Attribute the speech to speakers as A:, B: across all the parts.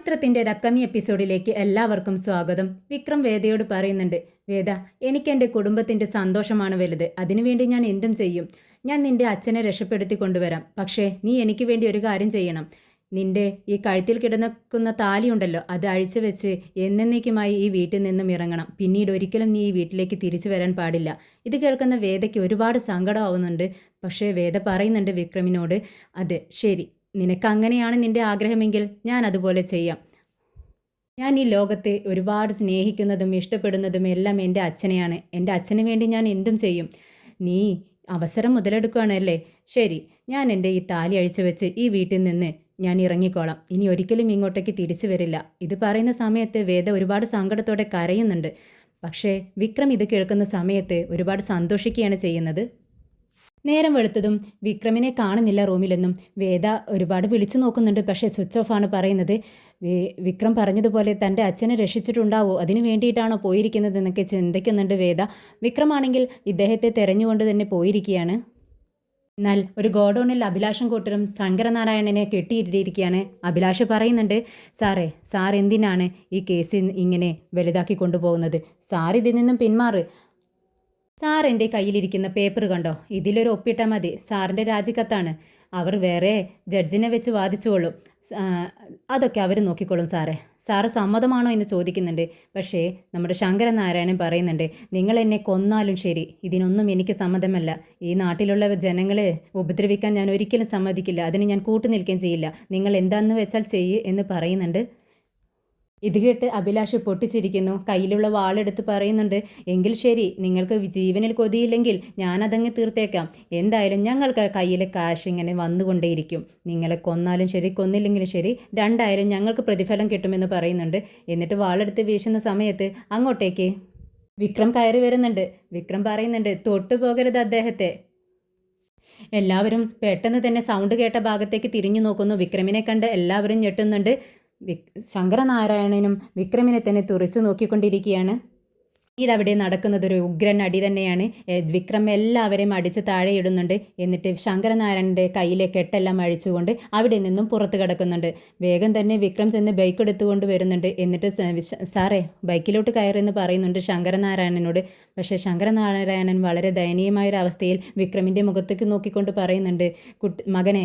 A: ചിത്രത്തിന്റെ അപ്കമിംഗ് എപ്പിസോഡിലേക്ക് എല്ലാവർക്കും സ്വാഗതം. വിക്രം വേദയോട് പറയുന്നുണ്ട് വേദ എനിക്ക് എന്റെ കുടുംബത്തിന്റെ സന്തോഷമാണ് വലുത്. അതിനുവേണ്ടി ഞാൻ എന്തും ചെയ്യും. ഞാൻ നിന്റെ അച്ഛനെ രക്ഷപ്പെടുത്തി കൊണ്ടുവരാം. പക്ഷേ നീ എനിക്ക് വേണ്ടി ഒരു കാര്യം ചെയ്യണം. നിന്റെ ഈ കഴുത്തിൽ കിടക്കുന്ന താലിയുണ്ടല്ലോ അത് അഴിച്ചു വെച്ച് എന്നേക്കുമായി ഈ വീട്ടിൽ നിന്നും ഇറങ്ങണം. പിന്നീട് ഒരിക്കലും നീ ഈ വീട്ടിലേക്ക് തിരിച്ചു വരാൻ പാടില്ല. ഇത് കേൾക്കുന്ന വേദയ്ക്ക് ഒരുപാട് സങ്കടമാവുന്നുണ്ട് പക്ഷേ വേദ പറയുന്നുണ്ട് വിക്രമിനോട് അതെ ശരി. നിനക്ക് അങ്ങനെയാണ് നിന്റെ ആഗ്രഹമെങ്കിൽ ഞാൻ അതുപോലെ ചെയ്യാം. ഞാൻ ഈ ലോകത്തെ ഒരുപാട് സ്നേഹിക്കുന്നതും ഇഷ്ടപ്പെടുന്നതും എല്ലാം എന്റെ അച്ഛനെയാണ്. എന്റെ അച്ഛന് വേണ്ടി ഞാൻ എന്തും ചെയ്യും. നീ അവസരം മുതലെടുക്കുകയാണല്ലേ? ശരി ഞാൻ എന്റെ ഈ താലി അഴിച്ചു വെച്ച് ഈ വീട്ടിൽ നിന്ന് ഞാൻ ഇറങ്ങിക്കോളാം. ഇനി ഒരിക്കലും ഇങ്ങോട്ടേക്ക് തിരിച്ചു വരില്ല. ഇത് പറയുന്ന സമയത്ത് വേദ ഒരുപാട് സങ്കടത്തോടെ കരയുന്നുണ്ട്. പക്ഷേ വിക്രം ഇത് കേൾക്കുന്ന സമയത്ത് ഒരുപാട് സന്തോഷിക്കുകയാണ് ചെയ്യുന്നത്. നേരം വെളുത്തതും വിക്രമിനെ കാണുന്നില്ല റൂമിലെന്നും വേദ ഒരുപാട് വിളിച്ചു നോക്കുന്നുണ്ട്. പക്ഷേ സ്വിച്ച് ഓഫ് ആണ് പറയുന്നത്. വിക്രം പറഞ്ഞതുപോലെ തന്റെ അച്ഛനെ രക്ഷിച്ചിട്ടുണ്ടാവോ? അതിനു വേണ്ടിയിട്ടാണോ പോയിരിക്കുന്നത് എന്നൊക്കെ ചിന്തിക്കുന്നുണ്ട് വേദ. വിക്രമാണെങ്കിൽ ഇദ്ദേഹത്തെ തെരഞ്ഞുകൊണ്ട് തന്നെ പോയിരിക്കുകയാണ്. എന്നാൽ ഒരു ഗോഡൗണിൽ അഭിലാഷം കൂട്ടരും ശങ്കരനാരായണനെ കെട്ടിയിട്ടിരിക്കുകയാണ്. അഭിലാഷ് പറയുന്നുണ്ട് സാറേ സാർ എന്തിനാണ് ഈ കേസ് ഇങ്ങനെ വലുതാക്കി കൊണ്ടുപോകുന്നത്? സാർ ഇതിൽ നിന്നും പിന്മാറ്. സാർ എന്റെ കയ്യിലിരിക്കുന്ന പേപ്പർ കണ്ടോ? ഇതിലൊരു ഒപ്പിട്ടാൽ മതി. സാറിന്റെ രാജിക്കത്താണ്. അവർ വേറെ ജഡ്ജിനെ വെച്ച് വാദിച്ചുകൊള്ളും അതൊക്കെ അവർ നോക്കിക്കോളും സാറേ. സാറ് സമ്മതമാണോ എന്ന് ചോദിക്കുന്നുണ്ട്. പക്ഷേ നമ്മുടെ ശങ്കരനാരായണൻ പറയുന്നുണ്ട് നിങ്ങൾ എന്നെ കൊന്നാലും ശരി. ഇതിനൊന്നും എനിക്ക് സമ്മതമല്ല. ഈ നാട്ടിലുള്ള ജനങ്ങളെ ഉപദ്രവിക്കാൻ ഞാൻ ഒരിക്കലും സമ്മതിക്കില്ല. അതിന് ഞാൻ കൂട്ടുനിൽക്കുകയും ചെയ്യില്ല. നിങ്ങൾ എന്താണെന്ന് വെച്ചാൽ ചെയ്യ് എന്ന് പറയുന്നുണ്ട്. ഇത് കേട്ട് അഭിലാഷ് പൊട്ടിച്ചിരിക്കുന്നു. കയ്യിലുള്ള വാളെടുത്ത് പറയുന്നുണ്ട് എങ്കിൽ ശരി നിങ്ങൾക്ക് ജീവനിൽ കൊതിയില്ലെങ്കിൽ ഞാനതങ്ങ് തീർത്തേക്കാം. എന്തായാലും ഞങ്ങൾക്ക് കയ്യിലെ കാശ് ഇങ്ങനെ വന്നുകൊണ്ടേയിരിക്കും. നിങ്ങളെ കൊന്നാലും ശരി കൊന്നില്ലെങ്കിലും ശരി രണ്ടായാലും ഞങ്ങൾക്ക് പ്രതിഫലം കിട്ടുമെന്ന് പറയുന്നുണ്ട്. എന്നിട്ട് വാളെടുത്ത് വീശുന്ന സമയത്ത് അങ്ങോട്ടേക്ക് വിക്രം കയറി വരുന്നുണ്ട്. വിക്രം പറയുന്നുണ്ട് തൊട്ടു പോകരുത് അദ്ദേഹത്തെ. എല്ലാവരും പെട്ടെന്ന് തന്നെ സൗണ്ട് കേട്ട ഭാഗത്തേക്ക് തിരിഞ്ഞു നോക്കുന്നു. വിക്രമിനെ കണ്ട് എല്ലാവരും ഞെട്ടുന്നുണ്ട്. ശങ്കരനാരായണനും വിക്രമിനെ തന്നെ തുറച്ചു നോക്കിക്കൊണ്ടിരിക്കുകയാണ്. ഇതവിടെ നടക്കുന്നത് ഒരു ഉഗ്രൻ അടി തന്നെയാണ്. വിക്രം എല്ലാവരെയും അടിച്ച് താഴെയിടുന്നുണ്ട്. എന്നിട്ട് ശങ്കരനാരായണന്റെ കയ്യിലെ കെട്ടെല്ലാം അഴിച്ചുകൊണ്ട് അവിടെ നിന്നും പുറത്ത് കിടക്കുന്നുണ്ട്. വേഗം തന്നെ വിക്രം ചെന്ന് ബൈക്ക് എടുത്തുകൊണ്ട് വരുന്നുണ്ട്. എന്നിട്ട് സാറേ ബൈക്കിലോട്ട് കയറിയെന്ന് പറയുന്നുണ്ട് ശങ്കരനാരായണനോട്. പക്ഷേ ശങ്കരനാരായണൻ വളരെ ദയനീയമായ ഒരു അവസ്ഥയിൽ വിക്രമിന്റെ മുഖത്തേക്ക് നോക്കിക്കൊണ്ട് പറയുന്നുണ്ട് കുട്ടി മകനെ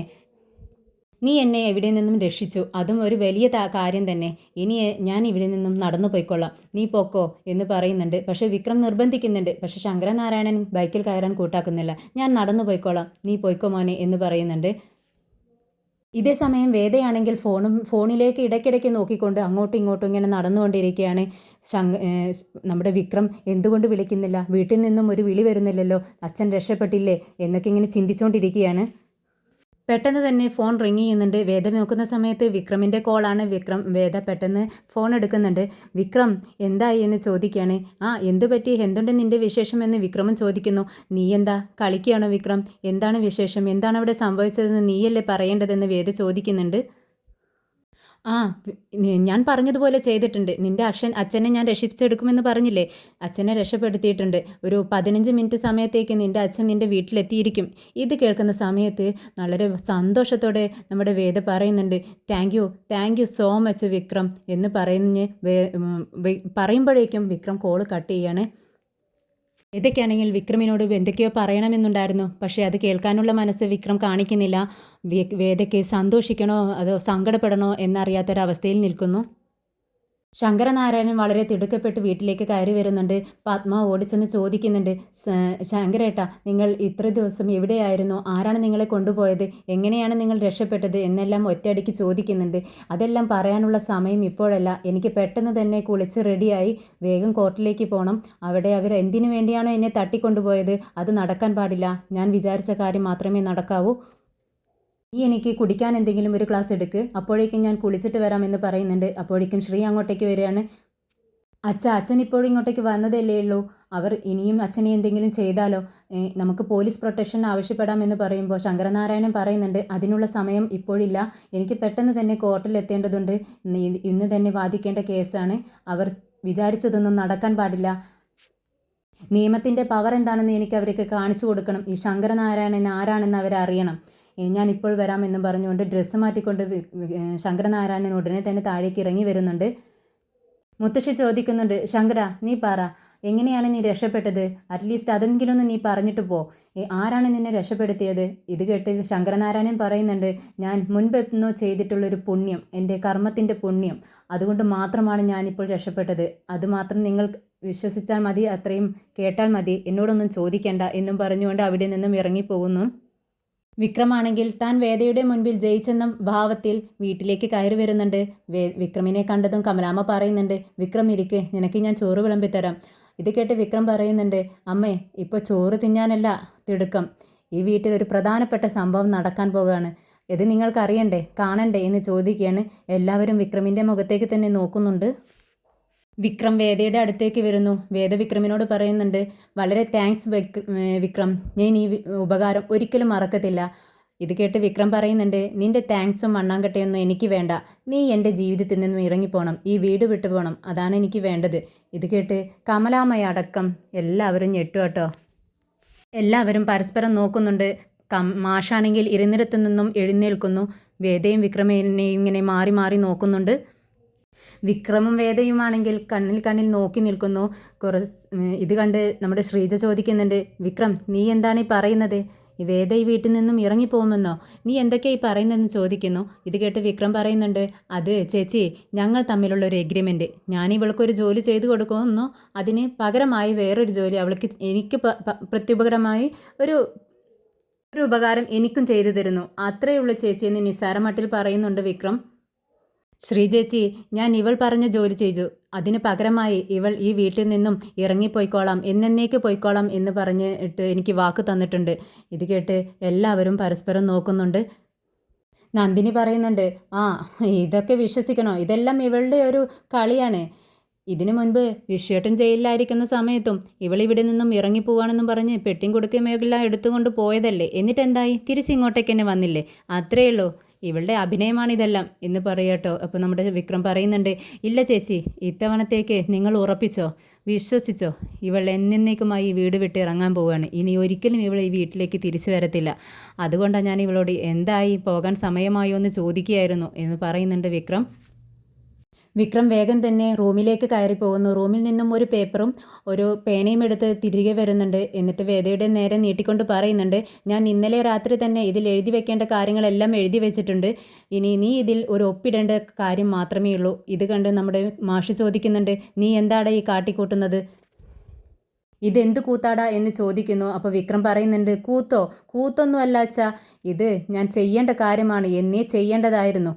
A: നീ എന്നെ എവിടെ നിന്നും രക്ഷിച്ചു? അതും ഒരു വലിയ കാര്യം തന്നെ. ഇനി ഞാൻ ഇവിടെ നിന്നും നടന്നു പോയിക്കൊള്ളാം. നീ പോക്കോ എന്ന് പറയുന്നുണ്ട്. പക്ഷേ വിക്രം നിർബന്ധിക്കുന്നുണ്ട്. പക്ഷേ ശങ്കരനാരായണൻ ബൈക്കിൽ കയറാൻ കൂട്ടാക്കുന്നില്ല. ഞാൻ നടന്നു പോയിക്കോളാം നീ പോയിക്കോ മോനെ എന്ന് പറയുന്നുണ്ട്. ഇതേ സമയം വേദയാണെങ്കിൽ ഫോണും ഫോണിലേക്ക് ഇടയ്ക്കിടയ്ക്ക് നോക്കിക്കൊണ്ട് അങ്ങോട്ടും ഇങ്ങോട്ടും ഇങ്ങനെ നടന്നുകൊണ്ടിരിക്കുകയാണ് ശങ്ക നമ്മുടെ വിക്രം. എന്തുകൊണ്ട് വിളിക്കുന്നില്ല? വീട്ടിൽ നിന്നും ഒരു വിളി വരുന്നില്ലല്ലോ. അച്ഛൻ രക്ഷപ്പെട്ടില്ലേ? എന്നൊക്കെ ഇങ്ങനെ ചിന്തിച്ചുകൊണ്ടിരിക്കുകയാണ് പെട്ടെന്ന് തന്നെ ഫോൺ റിങ് ചെയ്യുന്നുണ്ട്. വേദ നോക്കുന്ന സമയത്ത് വിക്രമിന്റെ കോളാണ് വിക്രം വേദ പെട്ടെന്ന് ഫോൺ എടുക്കുന്നുണ്ട്. വിക്രം എന്തായി എന്ന് ചോദിക്കുകയാണ്. ആ എന്തു പറ്റി? എന്തുണ്ട് നിന്റെ വിശേഷം എന്ന് വിക്രമൻ ചോദിക്കുന്നു. നീ എന്താ? കളിക്കുകയാണോ വിക്രം? എന്താണ് വിശേഷം? എന്താണ് അവിടെ സംഭവിച്ചതെന്ന് നീയല്ലേ പറയേണ്ടതെന്ന് വേദ ചോദിക്കുന്നുണ്ട്. ആ ഞാൻ പറഞ്ഞതുപോലെ ചെയ്തിട്ടുണ്ട്. നിന്റെ അക്ഷൻ അച്ഛനെ ഞാൻ രക്ഷിച്ചെടുക്കുമെന്ന് പറഞ്ഞില്ലേ? അച്ഛനെ രക്ഷപ്പെടുത്തിയിട്ടുണ്ട്. ഒരു പതിനഞ്ച് മിനിറ്റ് സമയത്തേക്ക് നിന്റെ അച്ഛൻ നിന്റെ വീട്ടിലെത്തിയിരിക്കും. ഇത് കേൾക്കുന്ന സമയത്ത് വളരെ സന്തോഷത്തോടെ നമ്മുടെ വേദ പറയുന്നുണ്ട് thank you thank you so much Vikram എന്ന് വേ- പറയുമ്പോഴേക്കും വിക്രം കോൾ കട്ട് ചെയ്യാണ്. ഇതൊക്കെയാണെങ്കിൽ വിക്രമിനോട് എന്തൊക്കെയോ പറയണമെന്നുണ്ടായിരുന്നു. പക്ഷേ അത് കേൾക്കാനുള്ള മനസ്സ് വിക്രം കാണിക്കുന്നില്ല. വേദയ്ക്ക് സന്തോഷിക്കണോ? അതോ സങ്കടപ്പെടണോ എന്നറിയാത്തൊരവസ്ഥയിൽ നിൽക്കുന്നു. ശങ്കരനാരായണൻ വളരെ തിടുക്കപ്പെട്ട് വീട്ടിലേക്ക് കയറി വരുന്നുണ്ട്. പത്മ ഓടിച്ചെന്ന് ചോദിക്കുന്നുണ്ട് "സ- ശങ്കരേട്ട നിങ്ങൾ ഇത്ര ദിവസം എവിടെയായിരുന്നു? ആരാണ് നിങ്ങളെ കൊണ്ടുപോയത്? എങ്ങനെയാണ് നിങ്ങൾ രക്ഷപ്പെട്ടത്? എന്നെല്ലാം ഒറ്റയടിക്ക് ചോദിക്കുന്നുണ്ട്. അതെല്ലാം പറയാനുള്ള സമയം ഇപ്പോഴല്ല. എനിക്ക് പെട്ടെന്ന് തന്നെ കുളിച്ച് റെഡിയായി വേഗം കോർട്ടിലേക്ക് പോകണം അവിടെ അവർ എന്തിനു വേണ്ടിയാണോ എന്നെ തട്ടിക്കൊണ്ടുപോയത്? അത് നടക്കാൻ പാടില്ല. ഞാൻ വിചാരിച്ച കാര്യം മാത്രമേ നടക്കാവൂ. നീ എനിക്ക് കുടിക്കാൻ എന്തെങ്കിലും ഒരു ക്ലാസ് എടുക്ക്. അപ്പോഴേക്കും ഞാൻ കുളിച്ചിട്ട് വരാമെന്ന് പറയുന്നുണ്ട്. അപ്പോഴേക്കും ശ്രീ അങ്ങോട്ടേക്ക് വരികയാണ്. അച്ഛ അച്ഛൻ ഇപ്പോഴും ഇങ്ങോട്ടേക്ക് വന്നതല്ലേ ഉള്ളൂ. അവർ ഇനിയും അച്ഛനെ എന്തെങ്കിലും ചെയ്താലോ? നമുക്ക് പോലീസ് പ്രൊട്ടക്ഷൻ ആവശ്യപ്പെടാമെന്ന് പറയുമ്പോൾ ശങ്കരനാരായണൻ പറയുന്നുണ്ട് അതിനുള്ള സമയം ഇപ്പോഴില്ല. എനിക്ക് പെട്ടെന്ന് തന്നെ കോർട്ടിൽ എത്തേണ്ടതുണ്ട്. ഇന്ന് തന്നെ വാദിക്കേണ്ട കേസാണ്. അവർ വിചാരിച്ചതൊന്നും നടക്കാൻ പാടില്ല. നിയമത്തിന്റെ പവർ എന്താണെന്ന് എനിക്ക് അവർക്ക് കാണിച്ചു കൊടുക്കണം. ഈ ശങ്കരനാരായണൻ ആരാണെന്ന് അവരറിയണം. ഇപ്പോൾ വരാമെന്നും പറഞ്ഞുകൊണ്ട് ഡ്രസ്സ് മാറ്റിക്കൊണ്ട് ശങ്കരനാരായണൻ ഉടനെ തന്നെ താഴേക്ക് ഇറങ്ങി വരുന്നുണ്ട്. മുത്തശ്ശി ചോദിക്കുന്നുണ്ട് ശങ്കര നീ പറ എങ്ങനെയാണ് നീ രക്ഷപ്പെട്ടത്? അറ്റ്ലീസ്റ്റ് അതെങ്കിലും ഒന്ന് നീ പറഞ്ഞിട്ട് പോ. ആരാണ് നിന്നെ രക്ഷപ്പെടുത്തിയത്? ഇത് കേട്ട് ശങ്കരനാരായണൻ പറയുന്നുണ്ട് ഞാൻ മുൻപെന്നോ ചെയ്തിട്ടുള്ളൊരു പുണ്യം എന്റെ കർമ്മത്തിന്റെ പുണ്യം. അതുകൊണ്ട് മാത്രമാണ് ഞാനിപ്പോൾ രക്ഷപ്പെട്ടത്. അതുമാത്രം നിങ്ങൾ വിശ്വസിച്ചാൽ മതി അത്രയും കേട്ടാൽ മതി. എന്നോടൊന്നും ചോദിക്കേണ്ട എന്നും പറഞ്ഞുകൊണ്ട് അവിടെ നിന്നും ഇറങ്ങിപ്പോകുന്നു. വിക്രമാണെങ്കിൽ താൻ വേദയുടെ മുൻപിൽ ജയിച്ചെന്ന ഭാവത്തിൽ വീട്ടിലേക്ക് കയറി വരുന്നുണ്ട്. വേ വിക്രമിനെ കണ്ടതും കമലാമ്മ പറയുന്നുണ്ട് വിക്രം ഇരിക്കെ നിനക്ക് ഞാൻ ചോറ് വിളമ്പിത്തരാം. ഇത് കേട്ട് വിക്രം പറയുന്നുണ്ട് അമ്മേ ഇപ്പോൾ ചോറ് തിന്നാനല്ല തിടുക്കം. ഈ വീട്ടിൽ ഒരു പ്രധാനപ്പെട്ട സംഭവം നടക്കാൻ പോകുകയാണ് ഇത് നിങ്ങൾക്കറിയണ്ടേ കാണണ്ടേ എന്ന് ചോദിക്കുകയാണ് എല്ലാവരും വിക്രമിന്റെ മുഖത്തേക്ക് തന്നെ നോക്കുന്നുണ്ട്. വിക്രം വേദയുടെ അടുത്തേക്ക് വരുന്നു. വേദ വിക്രമിനോട് പറയുന്നുണ്ട് വളരെ താങ്ക്സ് വിക്രം. ഞാൻ ഈ ഉപകാരം ഒരിക്കലും മറക്കത്തില്ല ഇത് കേട്ട് വിക്രം പറയുന്നുണ്ട് നിന്റെ താങ്ക്സും മണ്ണാങ്കട്ടയൊന്നും എനിക്ക് വേണ്ട. നീ എന്റെ ജീവിതത്തിൽ നിന്നും ഇറങ്ങിപ്പോണം. ഈ വീട് വിട്ടു പോകണം അതാണ് എനിക്ക് വേണ്ടത് ഇത് കേട്ട് കമലാമയ അടക്കം എല്ലാവരും ഞെട്ടു കേട്ടോ. എല്ലാവരും പരസ്പരം നോക്കുന്നുണ്ട്. കം മാഷാണെങ്കിൽ ഇരുന്നിടത്തു നിന്നും എഴുന്നേൽക്കുന്നു. വേദയും വിക്രമേനെയും ഇങ്ങനെ മാറി മാറി നോക്കുന്നുണ്ട്. വിക്രമും വേദയുമാണെങ്കിൽ കണ്ണിൽ കണ്ണിൽ നോക്കി നിൽക്കുന്നു. കുറ ഇത് കണ്ട് നമ്മുടെ ശ്രീജ ചോദിക്കുന്നുണ്ട് വിക്രം നീ എന്താണ് ഈ പറയുന്നത്? വേദ ഈ വീട്ടിൽ നിന്നും ഇറങ്ങിപ്പോകുമെന്നോ? നീ എന്തൊക്കെയാ ഈ പറയുന്നതെന്ന് ചോദിക്കുന്നു. ഇത് കേട്ട് വിക്രം പറയുന്നുണ്ട് അത് ചേച്ചി ഞങ്ങൾ തമ്മിലുള്ള ഒരു എഗ്രിമെന്റ് ഞാൻ ഇവൾക്കൊരു ജോലി ചെയ്തു കൊടുക്കുമെന്നോ? അതിന് പകരമായി വേറൊരു ജോലി അവൾക്ക് എനിക്ക് പ്രത്യുപകരമായി ഒരു ഒരു ഉപകാരം എനിക്കും ചെയ്തു തരുന്നു. അത്രയുള്ള ചേച്ചി എന്ന് നിസ്സാരമട്ടിൽ പറയുന്നുണ്ട് വിക്രം. ശ്രീചേച്ചി ഞാൻ ഇവൾ പറഞ്ഞ ജോലി ചെയ്തു. അതിന് പകരമായി ഇവൾ ഈ വീട്ടിൽ നിന്നും ഇറങ്ങിപ്പോയിക്കോളാം എന്നേക്ക് പോയിക്കോളാം എന്ന് പറഞ്ഞിട്ട് എനിക്ക് വാക്ക് തന്നിട്ടുണ്ട്. ഇത് കേട്ട് എല്ലാവരും പരസ്പരം നോക്കുന്നുണ്ട്. നന്ദിനി പറയുന്നുണ്ട് ആ ഇതൊക്കെ വിശ്വസിക്കണോ? ഇതെല്ലാം ഇവളുടെ ഒരു കളിയാണ്. ഇതിനു മുൻപ് വിശ്വേട്ടൻ ജയിലിലായിരിക്കുന്ന സമയത്തും ഇവൾ ഇവിടെ നിന്നും ഇറങ്ങിപ്പോവാണെന്നും പറഞ്ഞ് പെട്ടിയും കൊടുക്കുകയും എല്ലാം എടുത്തുകൊണ്ട് പോയതല്ലേ? എന്നിട്ട് എന്തായി തിരിച്ചിങ്ങോട്ടേക്ക് തന്നെ വന്നില്ലേ? അത്രയേ ഉള്ളൂ ഇവളുടെ അഭിനയമാണ് ഇതെല്ലാം എന്ന് പറയട്ടോ അപ്പോൾ നമ്മുടെ വിക്രം പറയുന്നുണ്ട് ഇല്ല ചേച്ചി ഇത്തവണത്തേക്ക് നിങ്ങൾ ഉറപ്പിച്ചോ? വിശ്വസിച്ചോ? ഇവൾ എന്നേക്കുമായി ഈ വീട് വിട്ട് ഇറങ്ങാൻ പോവുകയാണ്. ഇനി ഒരിക്കലും ഇവൾ ഈ വീട്ടിലേക്ക് തിരിച്ചു വരത്തില്ല. അതുകൊണ്ടാണ് ഞാൻ ഇവളോട് എന്തായി? പോകാൻ സമയമായോ എന്ന് ചോദിക്കുകയായിരുന്നു എന്ന് പറയുന്നുണ്ട് വിക്രം. വിക്രം വേഗം തന്നെ റൂമിലേക്ക് കയറി പോകുന്നു. റൂമിൽ നിന്നും ഒരു പേപ്പറും ഒരു പേനയും എടുത്ത് തിരികെ വരുന്നുണ്ട്. എന്നിട്ട് വേദയുടെ നേരെ നീട്ടിക്കൊണ്ട് പറയുന്നുണ്ട് ഞാൻ ഇന്നലെ രാത്രി തന്നെ ഇതിൽ എഴുതി വെക്കേണ്ട കാര്യങ്ങളെല്ലാം എഴുതി വെച്ചിട്ടുണ്ട്. ഇനി നീ ഇതിൽ ഒരു ഒപ്പിടേണ്ട കാര്യം മാത്രമേ ഉള്ളൂ. ഇത് കണ്ട് നമ്മുടെ മാഷ് ചോദിക്കുന്നുണ്ട് നീ എന്താണ് ഈ കാട്ടിക്കൂട്ടുന്നത്? ഇതെന്ത് കൂത്താടാ? എന്ന് ചോദിക്കുന്നു. അപ്പോൾ വിക്രം പറയുന്നുണ്ട് കൂത്തോ? കൂത്തൊന്നും അല്ല അച്ഛാ. ഇത് ഞാൻ ചെയ്യേണ്ട കാര്യമാണ്. എന്നേ ചെയ്യേണ്ടതായിരുന്നു.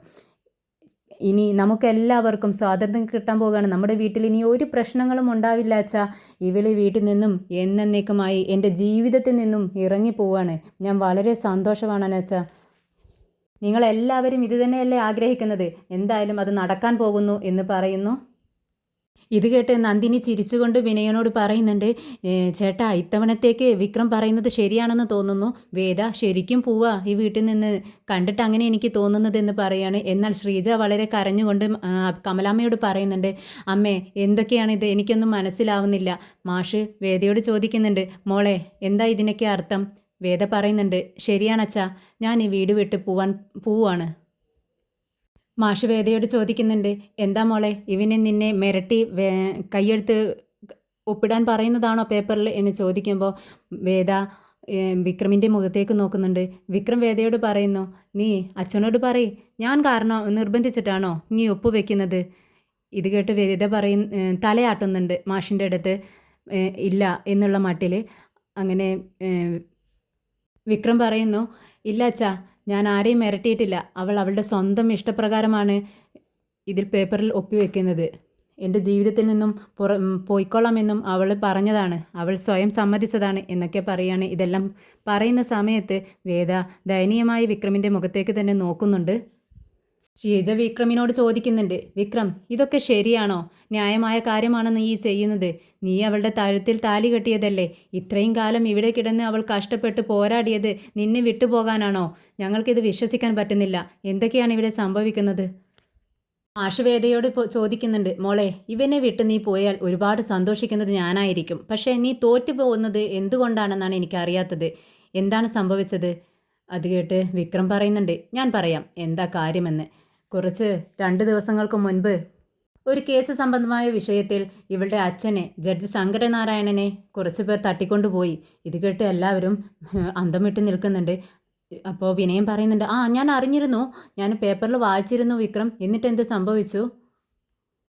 A: ഇനി നമുക്കെല്ലാവർക്കും സ്വാതന്ത്ര്യം കിട്ടാൻ പോകുകയാണ് നമ്മുടെ വീട്ടിൽ ഇനി ഒരു പ്രശ്നങ്ങളും ഉണ്ടാവില്ല അച്ഛാ. ഇവൾ വീട്ടിൽ നിന്നും എന്നേക്കുമായി എന്റെ ജീവിതത്തിൽ നിന്നും ഇറങ്ങി പോവാണ് ഞാൻ വളരെ സന്തോഷമാണ് അച്ഛാ. നിങ്ങളെല്ലാവരും ഇത് തന്നെയല്ലേ ആഗ്രഹിക്കുന്നത്? എന്തായാലും അത് നടക്കാൻ പോകുന്നു എന്ന് പറയുന്നു. ഇത് കേട്ട് നന്ദിനി ചിരിച്ചുകൊണ്ട് വിനയനോട് പറയുന്നുണ്ട് "ഏ, ചേട്ടാ ഇത്തവണത്തേക്ക് വിക്രം പറയുന്നത് ശരിയാണെന്ന് തോന്നുന്നു. വേദ ശരിക്കും പോവാ. ഈ വീട്ടിൽ നിന്ന് കണ്ടിട്ട് അങ്ങനെ എനിക്ക് തോന്നുന്നതെന്ന് പറയാണ്. എന്നാൽ ശ്രീജ വളരെ കരഞ്ഞുകൊണ്ട് കമലാമ്മയോട് പറയുന്നുണ്ട് അമ്മേ എന്തൊക്കെയാണ് ഇത്? എനിക്കൊന്നും മനസ്സിലാവുന്നില്ല. മാഷ് വേദയോട് ചോദിക്കുന്നുണ്ട് മോളെ എന്താ ഇതിനൊക്കെ അർത്ഥം? വേദ പറയുന്നുണ്ട് ശരിയാണച്ചാ ഞാൻ ഈ വീട് വിട്ട് പോവാൻ പോവാണ് മാഷ് വേദയോട് ചോദിക്കുന്നുണ്ട് എന്താ മോളെ ഇവനെ നിന്നെ മിരട്ടി കയ്യെടുത്ത് ഒപ്പിടാൻ പറയുന്നതാണോ പേപ്പറിൽ? എന്ന് ചോദിക്കുമ്പോൾ വേദ വിക്രമിന്റെ മുഖത്തേക്ക് നോക്കുന്നുണ്ട്. വിക്രം വേദയോട് പറയുന്നു നീ അച്ഛനോട് പറയ് ഞാൻ കാരണം നിർബന്ധിച്ചിട്ടാണോ നീ ഒപ്പ് വെക്കുന്നത്? ഇത് കേട്ട് വേദ പറയും തലയാട്ടുന്നുണ്ട് മാഷിന്റെ അടുത്ത് ഇല്ല എന്നുള്ള മട്ടിൽ. അങ്ങനെ വിക്രം പറയുന്നു ഇല്ല അച്ഛാ ഞാൻ ആരെയും മിരട്ടിയിട്ടില്ല. അവൾ അവളുടെ സ്വന്തം ഇഷ്ടപ്രകാരമാണ് ഇതിൽ പേപ്പറിൽ ഒപ്പിവെക്കുന്നത്. എന്റെ ജീവിതത്തിൽ നിന്നും പുറ പോയിക്കൊള്ളാമെന്നും അവൾ പറഞ്ഞതാണ്. അവൾ സ്വയം സമ്മതിച്ചതാണ് എന്നൊക്കെ പറയാണ്. ഇതെല്ലാം പറയുന്ന സമയത്ത് വേദ ദയനീയമായി വിക്രമിന്റെ മുഖത്തേക്ക് തന്നെ നോക്കുന്നുണ്ട്. ഷീജ വിക്രമിനോട് ചോദിക്കുന്നുണ്ട് വിക്രം ഇതൊക്കെ ശരിയാണോ? ന്യായമായ കാര്യമാണോ നീ ചെയ്യുന്നത്. നീ അവളുടെ താഴത്തിൽ താലി കെട്ടിയതല്ലേ? ഇത്രയും കാലം ഇവിടെ കിടന്ന് അവൾ കഷ്ടപ്പെട്ട് പോരാടിയത് നിന്നെ വിട്ടുപോകാനാണോ? ഞങ്ങൾക്കിത് വിശ്വസിക്കാൻ പറ്റുന്നില്ല. എന്തൊക്കെയാണ് ഇവിടെ സംഭവിക്കുന്നത്? ആശുവേദയോട് ചോദിക്കുന്നുണ്ട് മോളെ ഇവനെ വിട്ട് നീ പോയാൽ ഒരുപാട് സന്തോഷിക്കുന്നത് ഞാനായിരിക്കും. പക്ഷേ നീ തോറ്റു പോകുന്നത് എന്തുകൊണ്ടാണെന്നാണ് എനിക്കറിയാത്തത്. എന്താണ് സംഭവിച്ചത്? അത് കേട്ട് വിക്രം പറയുന്നുണ്ട് ഞാൻ പറയാം. എന്താ കാര്യമെന്ന്? കുറച്ച് രണ്ട് ദിവസങ്ങൾക്ക് മുൻപ് ഒരു കേസ് സംബന്ധമായ വിഷയത്തിൽ ഇവളുടെ അച്ഛനെ ജഡ്ജ് ശങ്കരനാരായണനെ കുറച്ച് പേർ തട്ടിക്കൊണ്ടുപോയി. ഇത് കേട്ട് എല്ലാവരും അന്തം വിട്ട് നിൽക്കുന്നുണ്ട്. അപ്പോൾ വിനയം പറയുന്നുണ്ട് ആ ഞാൻ അറിഞ്ഞിരുന്നു. ഞാൻ പേപ്പറിൽ വായിച്ചിരുന്നു വിക്രം. എന്നിട്ട് എന്ത് സംഭവിച്ചു?